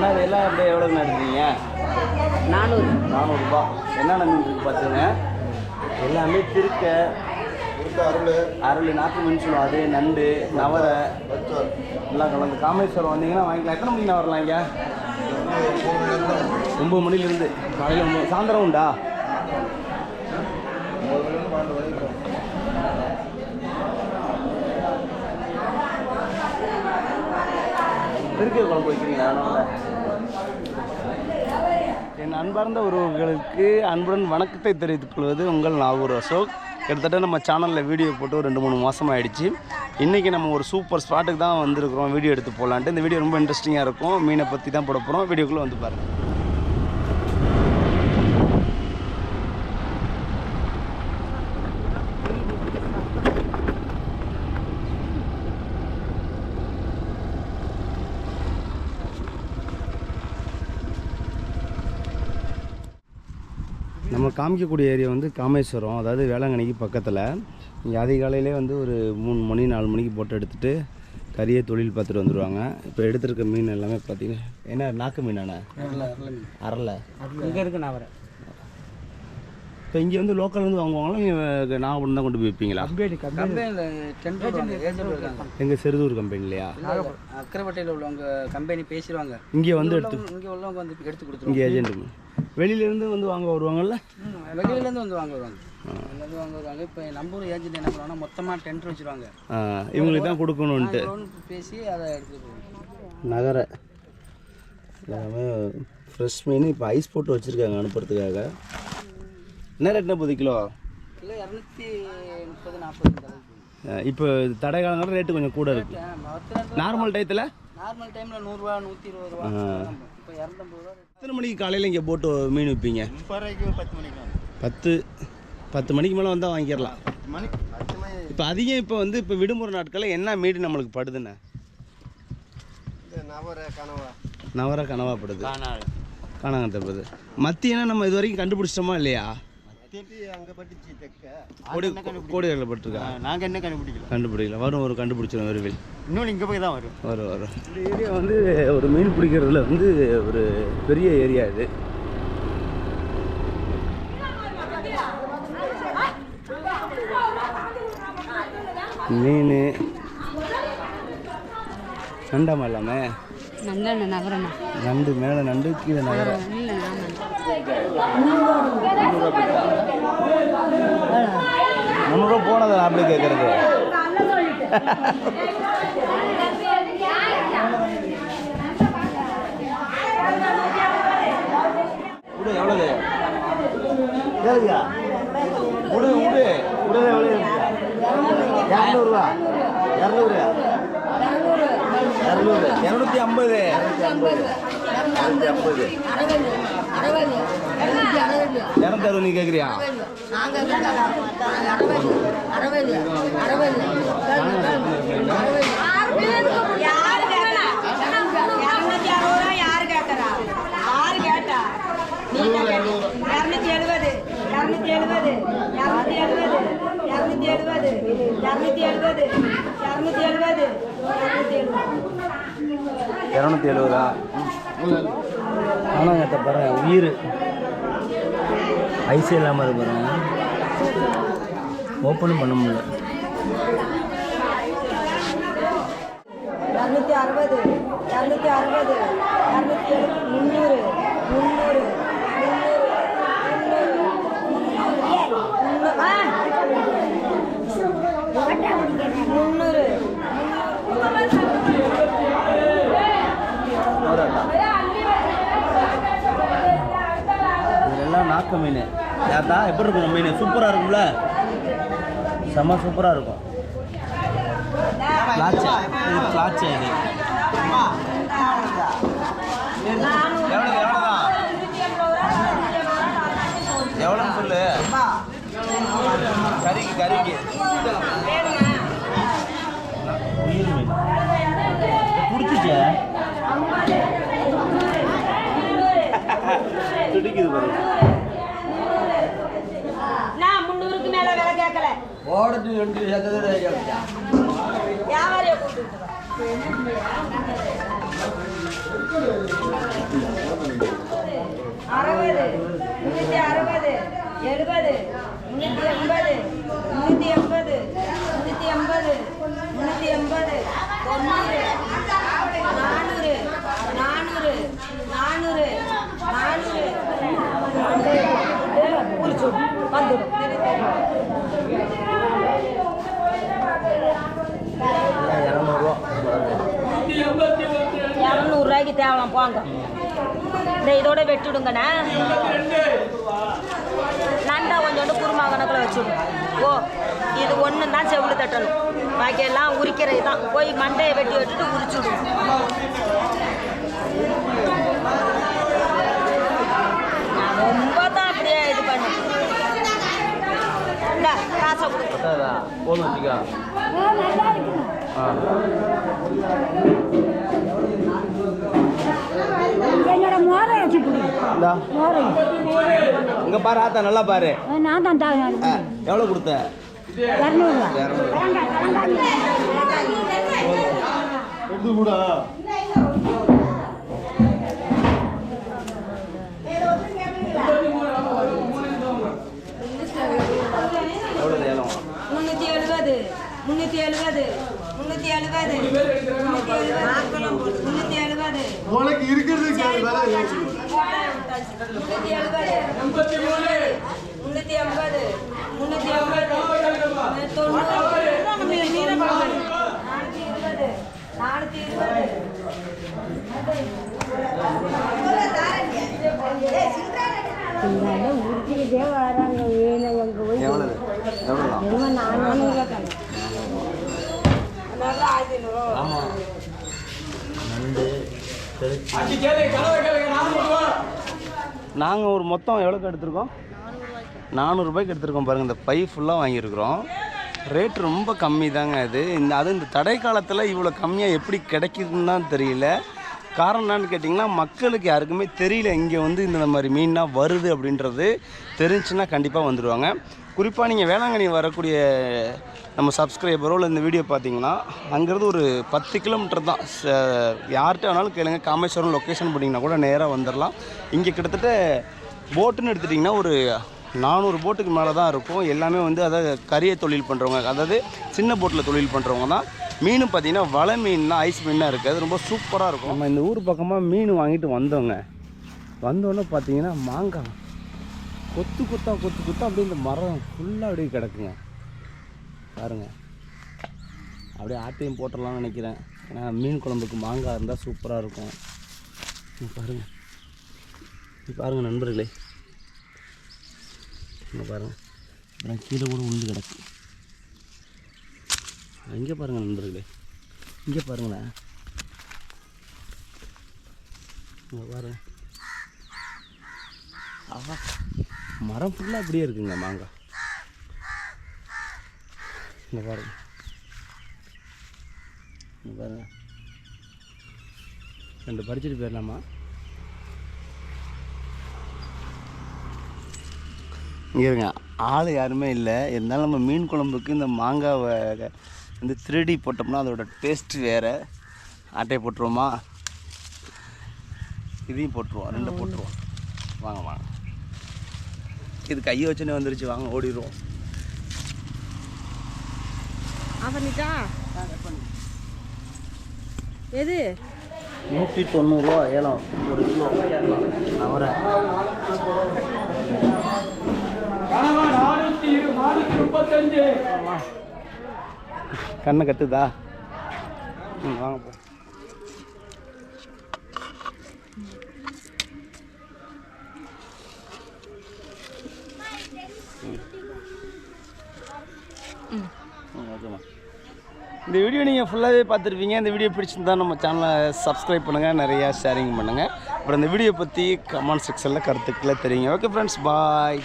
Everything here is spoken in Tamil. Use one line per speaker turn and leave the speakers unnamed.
ஏன்னா இது எல்லாம் அப்படியே எவ்வளோண்ணா எடுக்கிறீங்க
நானூறு.
நானூறுரூபா என்னென்ன மீன் இருக்குது பார்த்துங்க எல்லாமே திருக்க அருள். நாட்டு மீன் சொல்லுவோம். அது நண்டு நவரை எல்லாம் கலந்து. காமேஸ்வரம் வந்தீங்கன்னா வாங்கிக்கலாம். எத்தனை மணிக்கு வரலாம் இங்கே? ஒம்பது மணிலேருந்து. காலையில் ஒம்பது சாயந்தரம் உண்டா? திருக்கை குழம்பு வைக்கிறீங்களா? அதனால. என் அன்பார்ந்த உறவுகளுக்கு அன்புடன் வணக்கத்தை தெரிவித்துக் கொள்வது உங்கள் நாகூர் அசோக். கிட்டத்தட்ட நம்ம சேனலில் வீடியோ போட்டு ஒரு ரெண்டு மூணு மாதம் ஆயிடுச்சு இன்றைக்கி நம்ம ஒரு சூப்பர் ஸ்பாட்டுக்கு தான் வந்திருக்கிறோம். வீடியோ எடுத்து போகலான்ட்டு இந்த வீடியோ ரொம்ப இன்ட்ரெஸ்டிங்காக இருக்கும். மீனை பற்றி தான் போட போகிறோம் வீடியோக்குள்ளே வந்து பாருங்கள் நம்ம காமிக்கக்கூடிய ஏரியா வந்து காமேஸ்வரம். அதாவது வேளாங்கண்ணிக்கு பக்கத்தில். இங்கே அதிகாலையிலே வந்து ஒரு மூணு மணி நாலு மணிக்கு போட்டு எடுத்துகிட்டு கறியை தொழில் பார்த்துட்டு வந்துடுவாங்க இப்போ எடுத்துருக்க மீன் எல்லாமே பார்த்தீங்கன்னா என்ன நாக்கு மீனாண்ணே? அரலை
இங்கே இருக்கு நான் வரேன்.
இப்போ இங்கே வந்து லோக்கல் வந்து வாங்குவாங்களா? நீங்கள் நாகப்பட்டினம் தான் கொண்டு போய்
இருக்காங்க
எங்கள் செருதூர் கம்பெனிலையா?
அக்கரைப்பட்டையில் உள்ளவங்க கம்பெனி பேசிடுவாங்க.
இங்கே வந்து எடுத்து
இங்கே உள்ளவங்க வந்து எடுத்து
இங்கே
கொடுத்துருவாங்க.
ஏஜென்ட் வெளியிலேருந்து வந்து வாங்க வருவாங்கல்ல?
வெளியிலேருந்து வந்து வாங்க வருவாங்க. வாங்க வருவாங்க. இப்போ நம்ம ஊர் ஏஜென்ட் என்ன பண்ணுவாங்கன்னா மொத்தமாக டென்ட் வச்சுருவாங்க.
இவங்களுக்கு தான் கொடுக்கணுன்ட்டு.
பேசி அதை எடுத்துட்டு
நகர. எல்லாமே ஃப்ரெஷ் மீன். இப்போ ஐஸ் போட்டு வச்சுருக்காங்க அனுப்புறதுக்காக. என்ன ரேட்னா போகுது கிலோ?
கிலோ இரநூத்தி முப்பது நாற்பது
இப்போ தடை ரேட்டு கொஞ்சம் கூட இருக்குது நார்மல் டயத்தில்
நார்மல் டைமில் நூறுரூவா நூற்றி இருபது ரூபா இப்போ இரநூத்தம்பது ரூபா
எத்தனை மணிக்கு காலையில் இங்கே போட்டு மீன் விற்பீங்க
பத்து மணிக்கு
பத்து பத்து மணிக்கு மேலே வந்தால் வாங்கிடலாம்.
மணி பத்து மணி.
இப்போ அதிகம் இப்போ வந்து இப்போ விடுமுறை நாட்களில் என்ன மீன் நம்மளுக்கு படுதுண்ணே
நவர கனவா.
நவர கனவா படுது.
காணாது.
காணாங்கத்தப்படுது மத்தியனா நம்ம இது வரைக்கும் கண்டுபிடிச்சிட்டோமா இல்லையா?
அங்கே பட்டுச்சு தெக்க.
கோடி கோடிகளில் பட்டிருக்கா?
நாங்கள் என்ன கண்டுபிடிக்கல?
கண்டுபிடிக்கல. வரும் ஒரு கண்டுபிடிச்சிடும் விரைவில்
இன்னொன்று இங்கே போய் தான் வரும்.
வரும் வரும். இந்த ஏரியா வந்து ஒரு மீன் பிடிக்கிறதுல வந்து ஒரு பெரிய ஏரியா இது. மீன். நண்டாமா எல்லாமே
நல்ல நகரண்ணா.
நண்டு மேலே நண்டு கீழே நகரம்.
இல்லை
போனது நான் அப்படி கேட்குறது விடு எவ்வளவு? கேளுக்கா விடு விடு. விடு எவ்வளவு இரநூறுவா? இரநூறு. இரநூறு. இரநூத்தி ஐம்பது. இரநூத்தி ஐம்பது. இரநூத்தி ஐம்பது நீ கேட்குறியா
யாரு கேட்டா இருநூத்தி அறுபது ரூபா யாரு கேட்கறா யாரு கேட்டா நீங்க இருநூத்தி எழுபது? இருநூத்தி எழுபது இருநூத்தி எழுபது இருநூத்தி எழுபது இருநூத்தி எழுபது இருநூத்தி எழுபது இருநூத்தி எழுபது
இதை பாருங்க உயிர். ஐசி இல்லாமல் இருக்கு பாருங்க. ஓப்பனும் பண்ண முடியல.
இரநூத்தி அறுபது இரநூத்தி அறுபது இரநூத்தி முந்நூறு முந்நூறு முந்நூறு
முந்நூறு. நாக்கு மீன். ஏத்தா எப்படி இருக்கும் மீன்? சூப்பராக இருக்கும்ல? செம்ம சூப்பராக இருக்கும். பிளாச்சா இது எவ்வளோன்னு சொல்லு. கறிக்கு கறிக்கு. உயிர் மீன். பிடிச்சிச்சே துடிக்குது பாருங்க
நான் முந்நூறுக்கு மேல விலை கேட்கல
ஓடத்து ரெண்டு சதவீதம்
அறுபது முன்னூத்தி அறுபது எழுபது முந்நூற்றி எண்பது முன்னூத்தி எண்பது முன்னூத்தி எண்பது முன்னூத்தி எண்பது தொண்ணூறு நானூறு நானூறு நானூறு நானூறு வந்துடும் இரநூறுவாய்க்கு தேவலாம் போங்க இந்த இதோட வெட்டிடுங்கண்ணா நண்டா கொஞ்சோண்டு குருமா கணக்கில் வச்சுடும் ஓ இது ஒன்று தான் செவிடு தட்டணும் பாக்கியெல்லாம் உரிக்கிறது தான் போய் மண்டையை வெட்டி வெட்டிட்டு உரிச்சுடும் நான் ரொம்ப தான் அப்படியே இது பண்ணு இந்தா காசை கொடு
பத்தாதா போதும் வச்சுக்கா ஆ இங்க பாரு ஆத்தா நல்லா பாரு.
நான் தான்
எவ்வளவு கொடுத்த?
இரநூறுவா
இரநூறு எவ்வளவு ஏலம்
முந்நூற்றி முந்நூற்றி எழுபது. முந்நூற்றி எழுபது. முந்நூற்றி எழுபது.
உனக்கு இருக்கிறது
எழுபது முந்நூற்றி ஐம்பது முந்நூற்றி ஐம்பது தொண்ணூறு நானூற்றி இருபது நானூற்றி இருபது
இருந்தாலும் உருட்டிக்கிட்டே வராங்க வேணும் அங்கே போய்
எவ்வளவு எவ்வளவு
என்னமோ நான் நானூறுவா கணக்கு
ஆமா நண்டு நாங்கள் ஒரு மொத்தம் எவ்வளோக்கு எடுத்திருக்கோம்? நானூறுரூபாய்க்கு எடுத்திருக்கோம் பாருங்கள் இந்த பை ஃபுல்லாக வாங்கியிருக்கிறோம். ரேட் ரொம்ப கம்மி தாங்க இது. இந்த அது இந்த தடை காலத்தில் இவ்வளோ கம்மியாக எப்படி கிடைக்குதுன்னு தான் தெரியல. காரணம் என்னன்னு கேட்டிங்கன்னா மக்களுக்கு யாருக்குமே தெரியல இங்கே வந்து இந்த மாதிரி மீன்னா வருது அப்படின்றது. தெரிஞ்சுன்னா கண்டிப்பாக வந்துடுவாங்க குறிப்பாக நீங்கள் வேளாங்கண்ணி வரக்கூடிய நம்ம சப்ஸ்கிரைபரோ இல்லை இந்த வீடியோ பார்த்தீங்கன்னா அங்கேருந்து ஒரு பத்து கிலோமீட்டர் தான். ச- யார்கிட்ட வேணாலும் கேளுங்க. காமேஸ்வரம் லொக்கேஷன் போட்டிங்கன்னா கூட நேராக வந்துடலாம் இங்கே கிட்டத்தட்ட போட்டுன்னு எடுத்துட்டிங்கன்னா ஒரு நானூறு போட்டுக்கு மேலே தான் இருக்கும். எல்லாமே வந்து அதாவது கரிய தொழில் பண்ணுறவங்க அதாவது சின்ன போட்டில் தொழில் பண்ணுறவங்க தான். மீனும் பார்த்திங்கன்னா வலை மீன் தான் ஐஸ் மீனாக இருக்குது. அது ரொம்ப சூப்பராக இருக்கும். நம்ம இந்த ஊர் பக்கமாக மீன் வாங்கிட்டு வந்தோங்க. வந்தோன்னே பார்த்தீங்கன்னா மாங்காய். கொத்து கொத்தா கொத்து கொத்தா அப்படியே இந்த மரம் ஃபுல்லாக அப்படியே கிடக்குங்க. பாருங்க. அப்படியே ஆட்டையும் போட்டுடலாம்னு நினைக்கிறேன். ஏன்னா மீன் குழம்புக்கு மாங்காய் இருந்தால் சூப்பராக இருக்கும். இங்க பாருங்க. பாருங்க நண்பர்களே. இங்கே பாருங்க. அப்புறம் கீழே கூட உண்டு கிடக்கு. இங்கே பாருங்க நண்பர்களே. இங்கே பாருங்களேன். இங்கே பாருங்க. ஆஹா. மரம் ஃபுல்லாக அப்படியே இருக்குங்க மாங்காய் இங்கே பாருங்க. இங்கே பாருங்க. ரெண்டு பறிச்சுட்டு போயிடலாமா? இங்கே இருங்க. ஆள் யாருமே இல்லை. இருந்தாலும் நம்ம மீன் குழம்புக்கு இந்த மாங்காவை வந்து திருடி போட்டோம்னா அதோட டேஸ்ட் வேறு. ஆட்டையை போட்டுருவோமா? இதையும் போட்டுருவோம். ரெண்டு போட்டுருவோம். வாங்க வாங்க. இது கையை வச்சுனே வந்துருச்சு. வாங்க ஓடிடுவோம்.
பண்ணிட்டா? எது?
நூற்றி தொண்ணூறுரூவா ஏலம். ஒரு கிலோ அவரை. கண்ணை கட்டுதா? ம் வாங்க போ. இந்த வீடியோ நீங்கள் ஃபுல்லாகவே பார்த்துருப்பீங்க. இந்த வீடியோ பிடிச்சிருந்தா நம்ம சேனலை சப்ஸ்கிரைப் பண்ணுங்கள் நிறையா ஷேரிங் பண்ணுங்கள் அப்புறம் இந்த வீடியோ பற்றி கமெண்ட் செக்ஷனில் கருத்துக்களை தெரியுங்க ஓகே ஃப்ரெண்ட்ஸ் பாய்